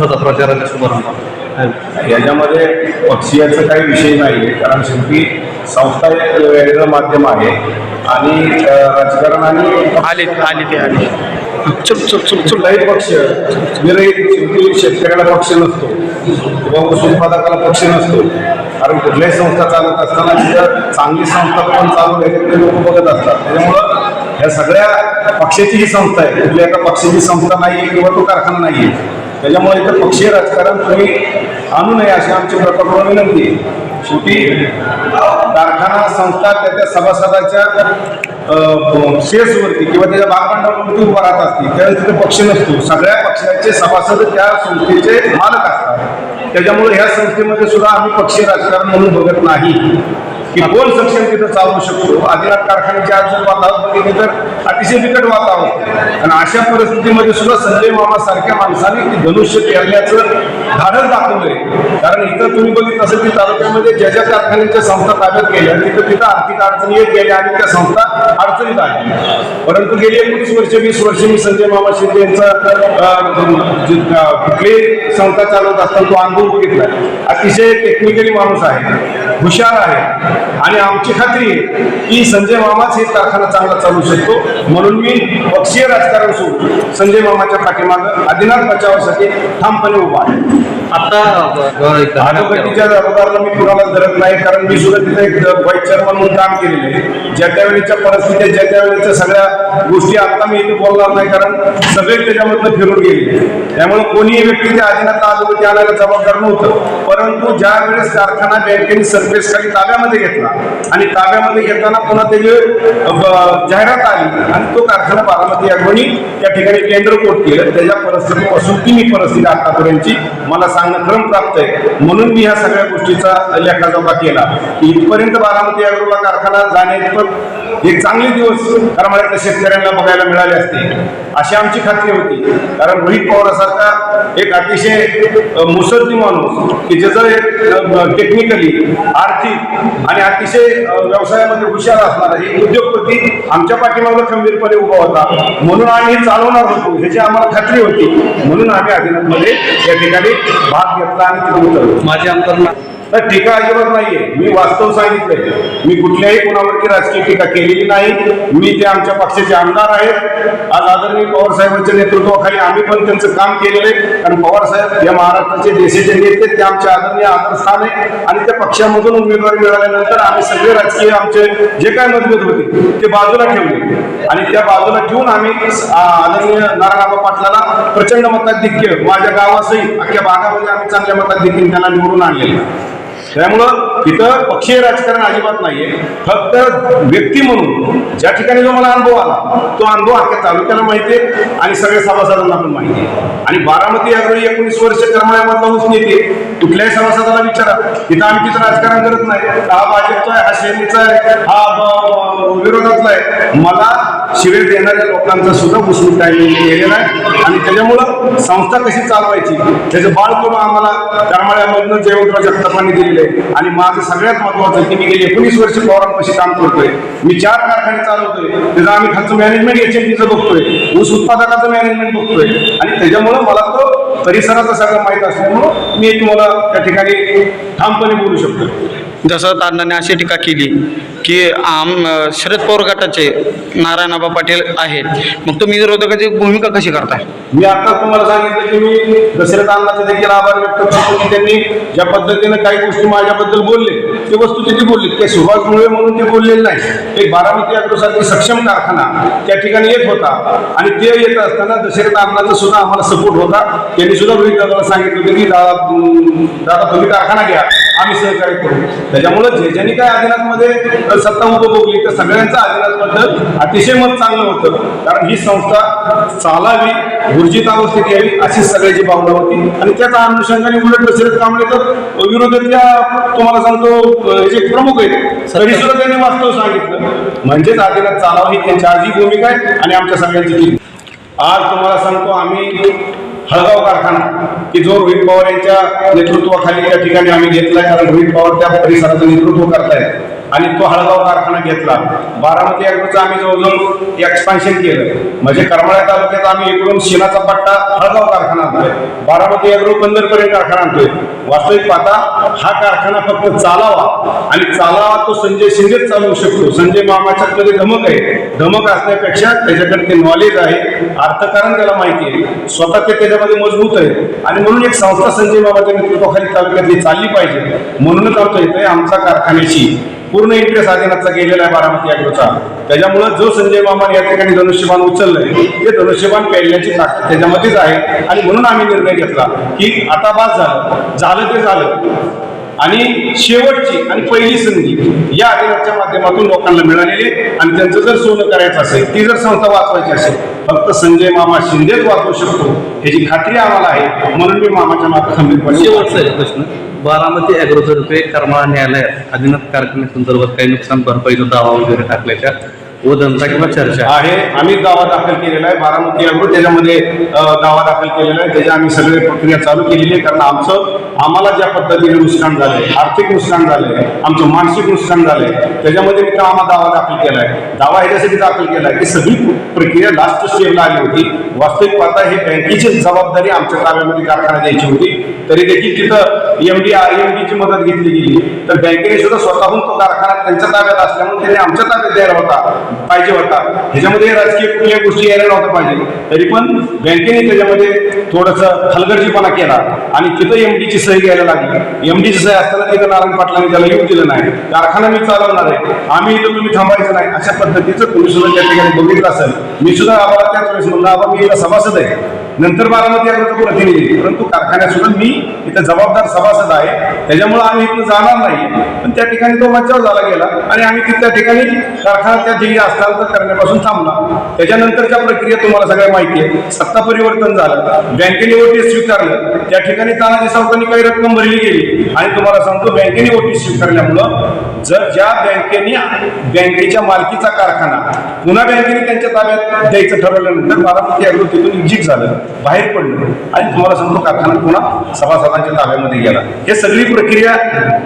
होता प्रचाराचा शुभारंभ याच्यामध्ये पक्षीयाचा काही विषय नाही आहे कारण शेवटी संस्था एक वेगळं माध्यम आहे आणि राजकारण आणि आले आले ते आले. कुठलाही पक्ष विरहित शेवटी शेतकऱ्याला पक्ष नसतो. किंवा ऊस उत्पादकाला पक्ष नसतो. कारण कुठल्याही संस्था चालत असताना तिथं चांगली संस्था पण चालू आहे लोक बघत असतात. त्याच्यामुळं ह्या सगळ्या पक्षाची ही संस्था आहे. कुठल्या एका पक्षाची संस्था नाही आहे किंवा तो कारखाना नाही आहे त्याच्यामुळे इथं पक्षीय राजकारण तुम्ही आणू नये अशी आमची प्रकल्प विनंती. आहे शेवटी कारखाना संस्था त्या त्या सभासदाच्या शेअर्सवरती किंवा त्याच्या भागभांडवलवरती उभा राहत असतील त्यावेळेस तिथे पक्ष नसतो. सगळ्या पक्षाचे सभासद त्या संस्थेचे मालक असतात. त्याच्यामुळे ह्या संस्थेमध्ये सुद्धा आम्ही पक्षीय राजकारण म्हणून बघत नाही. की कोण सक्षम तिथं चालू शकतो. आदिनाथ कारखान्याच्या आज वातावरण तर अतिशय बिकट वातावरण. आणि अशा परिस्थितीमध्ये सुद्धा संजय मामा सारख्या माणसाने धनुष्य पेरण्याचं धाडस दाखवलंय. कारण इथं तुम्ही बघितलं असेल की तालुक्यामध्ये ज्या ज्या कारखान्यांच्या संस्था ताब्यात गेल्या तिथं तिथं आर्थिक अडचणी येत गेल्या आणि त्या संस्था अडचणीत आल्या. परंतु गेली एकोणीस वर्ष वीस वर्ष मी संजय मामा शिंदे यांचा कुठली संस्था चालवत असताना तो अनुभव बघितला. अतिशय टेक्निकली माणूस आहे हुशार आहे आणि आमची खात्री आहे की संजय मामाच हे कारखाना चांगला चालू शकतो. म्हणून मी पक्षीय राजकारण सोडून संजय मामाच्या पाठीमागं आदिनाथ बचावासाठी ठामपणे उभा आहे. आता भाजपच्या जबाबदारला मी कुणाला धरत नाही कारण मी सुद्धा तिथे एक म्हणून काम केलेलं आहे. ज्या त्या ज्या सगळ्या गोष्टी आता मी इथे बोलणार नाही कारण सगळे त्याच्यामधनं फिरून गेले. त्यामुळे कोणीही व्यक्ती त्या आणायला जबाबदार नव्हतं. परंतु ज्या वेळेस कारखाना बँकेने सरफेस खाली ताब्यामध्ये घेतला आणि ताब्यामध्ये घेताना पुन्हा त्याची जाहिरात आली आणि तो कारखाना बारामती अग्रणी त्या ठिकाणी केंद्र कोट केलं. त्याच्या परिस्थितीपासून ती मी परिस्थिती आतापर्यंतची मला सांगणं क्रम प्राप्त आहे. म्हणून मी ह्या सगळ्या गोष्टीचा लेखाजोखा केला. इथपर्यंत बारामती अग्रोला कारखाना पण एक चांगले दिवस करमाळ्यातल्या शेतकऱ्यांना बघायला मिळाले असते. अशी आमची खात्री होती. कारण रोहित पवारासारखा एक अतिशय अ, मुसद्दी माणूस की ज्याचं एक टेक्निकली आर्थिक आणि अतिशय व्यवसायामध्ये हुशार असणारा एक उद्योगपती आमच्या पाठीमागं खंबीरपणे उभा होता. म्हणून आम्ही चालवणार होतो. ह्याची आम्हाला खात्री होती. म्हणून आम्ही अभिनंदमध्ये या ठिकाणी भाग घेतला आणि माझे आमदार तर टीका अजिबात नाहीये. मी वास्तव सांगितलंय. मी कुठल्याही कोणावरती राजकीय टीका केलेली नाही. मी ते आमच्या पक्षाचे आमदार आहेत. आज आदरणीय पवार साहेबांच्या नेतृत्वाखाली आम्ही पण त्यांचं काम केलेलं आहे. कारण पवार साहेब या महाराष्ट्राचे देशाचे नेते ते आमचे आदरणीय आदरस्थान आहे. आणि त्या पक्षामधून उमेदवारी मिळाल्यानंतर आम्ही सगळे राजकीय आमचे जे काय मतभेद होते ते बाजूला ठेवले. आणि त्या बाजूला ठेवून आम्ही आदरणीय नारायणराव पाटलाला प्रचंड मताधिक्य माझ्या गावासही अख्ख्या भागामध्ये आम्ही चांगल्या मताधिक्य त्यांना निवडून आणलेलं त्यामुळं इथं पक्षीय राजकारण अजिबात नाहीये. फक्त व्यक्ती म्हणून ज्या ठिकाणी जो मला अनुभव आला तो अनुभव अख्ख्या तालुक्याला माहिती आहे आणि सगळ्या सभासदांना पण माहिती आहे. आणि बारामती यावेळी एकोणीस वर्ष करमाळ्यामधला ऊस नेते कुठल्याही सभासदाला विचारा इथं आम्ही तिथं राजकारण करत नाही. हा भाजपचा आहे हा सेनेचा आहे हा विरोधातला आहे. मला शिवेर देणाऱ्या लोकांचा सुद्धा उसळून टायमिंग केलेला आहे आणि त्याच्यामुळं संस्था कशी चालवायची त्याचं बाळकडून आम्हाला करमाळ्यामधनं जयवंतराव जगतापांनी दिलेलं आहे आणि माझं सगळ्यात महत्वाचं की मी गेले एकोणीस वर्ष पवारांपाशी काम करतोय मी चार कारखाने चालवतोय त्याचा आम्ही खालचं मॅनेजमेंट एच बघतोय ऊस उत्पादकाचं मॅनेजमेंट बघतोय. आणि त्याच्यामुळं मला तो परिसराचा सगळं माहीत असल्यामुळं मी तुम्हाला त्या ठिकाणी ठामपणे बोलू शकतो जसं तांडाने अशी टीका केली की आम शरद पवार गटाचे नारायणबा पाटील आहेत. मग तुम्ही विरोधकाची भूमिका कशी करताय? मी आता तुम्हाला सांगितलं की मी दशरथ अण्णाचे देखील आभार व्यक्त करतो. की त्यांनी ज्या पद्धतीने काही गोष्टी माझ्याबद्दल बोलले ते वस्तू तिथे बोलली ते सुभाष मुळे म्हणून ते बोललेले नाही. एक बारामती अग्रोसारखी सक्षम कारखाना त्या ठिकाणी येत होता. आणि ते येत असताना दशरथ अण्णाचा सुद्धा आम्हाला सपोर्ट होता. त्यांनी सुद्धा रोहित सांगितलं होतं की दादा दादा तुम्ही कारखाना घ्या. आम्ही सहकार्य करू. त्याच्यामुळे जे ज्यांनी काय आदिनाथमध्ये सत्ता उपभोगली तर सगळ्यांचं आदिनाथबद्दल अतिशय मत चांगलं होतं. कारण ही संस्था चालावी ऊर्जित अवस्थेत यावी अशी सगळ्याची भावना होती. आणि त्याच्या अनुषंगाने उलट दशरथ कांबळे तर विरोधातल्या तुम्हाला सांगतो जे प्रमुख आहेत तरी सुद्धा त्यांनी वास्तव सांगितलं. म्हणजेच आदिनाथ चालावं ही त्यांची आजही भूमिका आहे आणि आमच्या सगळ्यांची आज तुम्हाला सांगतो आम्ही हळगाव कारखाना की जो रोहित पवार यांच्या नेतृत्वाखाली त्या ठिकाणी आम्ही घेतलाय. कारण रोहित पवार त्या परिसराचं नेतृत्व करतायत. आणि तो हळगाव कारखाना घेतला. बारामती ॲग्रोचं आम्ही जवळजवळ एक्सपान्शन केलं. म्हणजे करमाळ्या तालुक्यात आम्ही इकडून शेणाचा पट्टा हळगाव कारखाना आणतोय. बारामती ॲग्रो बंदरपर्यंत कारखाना आणतोय. वास्तविक पाहता हा कारखाना फक्त चालावा आणि चालावा तो संजय शिंदेच चालवू शकतो. संजय मामाच्यात कधी धमक आहे. धमक असण्यापेक्षा त्याच्याकडे ते नॉलेज आहे. अर्थकारण त्याला माहिती आहे. स्वतः ते त्याच्यामध्ये मजबूत आहे. आणि म्हणून एक संस्था संजय बाबाच्या नेतृत्वाखाली तालुक्यातली चालली पाहिजे. म्हणूनच आमचं येतोय आमचा कारखान्याची पूर्ण इंटरेस्ट आदिनाथचा गेलेला आहे बारामती अॅग्रोचा त्याच्यामुळं जो संजय मामान या ठिकाणी धनुष्यबाण उचललंय ते धनुष्यबाण पेरण्याची ताकद त्याच्यामध्येच आहे. आणि म्हणून आम्ही निर्णय घेतला की आता बाद झालं. झालं ते झालं. आणि शेवटची आणि पहिली संधी या अधिकाराच्या माध्यमातून लोकांना मिळालेली आणि त्यांचं जर सोनं करायचं असेल ती जर संस्था वाचवायची असेल फक्त संजय मामा शिंदेच वाचवू शकतो याची खात्री आम्हाला आहे. म्हणून मी मामाच्या मागे खंबीरपणे शेवटचा प्रश्न. बारामती अॅग्रोतर्फे करमाळा न्यायालयात आदिनाथ कारखान्यासंदर्भात काही नुकसान भरपाईचा दावा वगैरे टाकल्याच्या वदंता किंवा चर्चा. आहे. आम्ही दावा दाखल केलेला आहे बारामती अमृत त्याच्यामध्ये दावा दाखल केलेला आहे. त्याच्या आम्ही सगळे प्रक्रिया चालू केलेली आहे. कारण आमचं आम्हाला ज्या पद्धतीने नुकसान झालंय आर्थिक नुकसान झालंय आमचं मानसिक नुकसान झालंय त्याच्यामध्ये मी आम्हा दावा दाखल केलाय. दावा ह्याच्यासाठी दाखल केलाय की सगळी प्रक्रिया लास्ट स्टेजला आली होती. वास्तविक पाहता हे बँकेची जबाबदारी आमच्या ताब्यामध्ये कारखाना द्यायची होती. तरी देखील तिथं एमडी आर ची मदत घेतली गेली. तर बँकेने सुद्धा स्वतःहून तो कारखाना त्यांच्या ताब्यात असल्यामुळे त्यांनी आमच्या ताब्यात द्यायला होता. पाहिजे होता. ह्याच्यामध्ये राजकीय कुठल्या गोष्टी यायला नव्हता पाहिजे. तरी पण बँकेने त्याच्यामध्ये थोडंसं हलगर्जीपणा केला आणि तिथं एमडीची सही घ्यायला लागली. एमडीची सही असताना तिथं नारायण पाटलांनी त्याला येऊ दिलं नाही. कारखाना मी चालवणार आहे. आम्ही इथं तुम्ही थांबायचं नाही. अशा पद्धतीचं तुम्ही सुद्धा त्या ठिकाणी बघितलं असेल. मी सुद्धा आम्हाला त्याच वेळेस म्हणलं आबा मी सभासद आहे. नंतर बारामती अग्रचा प्रतिनिधी परंतु कारखान्यासोबत मी इथं जबाबदार सभासद आहे. त्याच्यामुळे आम्ही इथं जाणार नाही. पण त्या ठिकाणी तो मज्जाव झाला गेला. आणि आम्ही त्या ठिकाणी कारखाना त्या ठिकाणी हस्तांतर करण्यापासून थांबला. त्याच्यानंतरच्या प्रक्रिया तुम्हाला सगळ्या माहिती आहे. सत्ता परिवर्तन झालं. बँकेने ओटी स्वीकारलं. त्या ठिकाणी तानाजी सावकांनी काही रक्कम भरली गेली. आणि तुम्हाला सांगतो बँकेने ओटी स्वीकारल्यामुळं जर ज्या बँकेने बँकेच्या मालकीचा कारखाना पुन्हा बँकेने त्यांच्या ताब्यात द्यायचं ठरवल्यानंतर बारामती अग्रो तिथून एक्झिट झालं. बाहेर पडलं. आणि तुम्हाला सांगतो कारखाना पुन्हा सभासदांच्या ताब्यामध्ये गेला. हे सगळी प्रक्रिया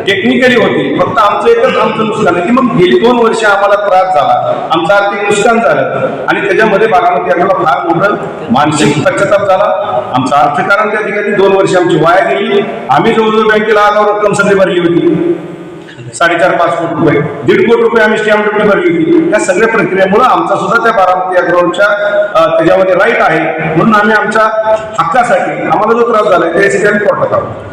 टेक्निकली होती. फक्त आमचं एकच आमचं नुकसान आहे की मग गेली दोन वर्ष आम्हाला त्रास झाला. आमचं आर्थिक नुकसान झालं. आणि त्याच्यामध्ये बारामती आम्हाला फार मोठं मानसिक पश्चाताप झाला. आमचं अर्थकारण त्या ठिकाणी दोन वर्ष आमची वाया गेली. आम्ही जवळजवळ बँकेला आगाऊ रक्कम संधी भरली होती. साडेचार पाच कोटी रुपये. दीड कोटी रुपये आम्ही स्टॅम्प ड्युटी भरली होती. या सगळ्या प्रक्रियेमुळे आमचा सुद्धा त्या बारामती अग्रवरच्या त्याच्यामध्ये राईट आहे. म्हणून आम्ही आमच्या हक्कासाठी आम्हाला जो त्रास झाला त्यासाठी आम्ही कोर्टात आहोत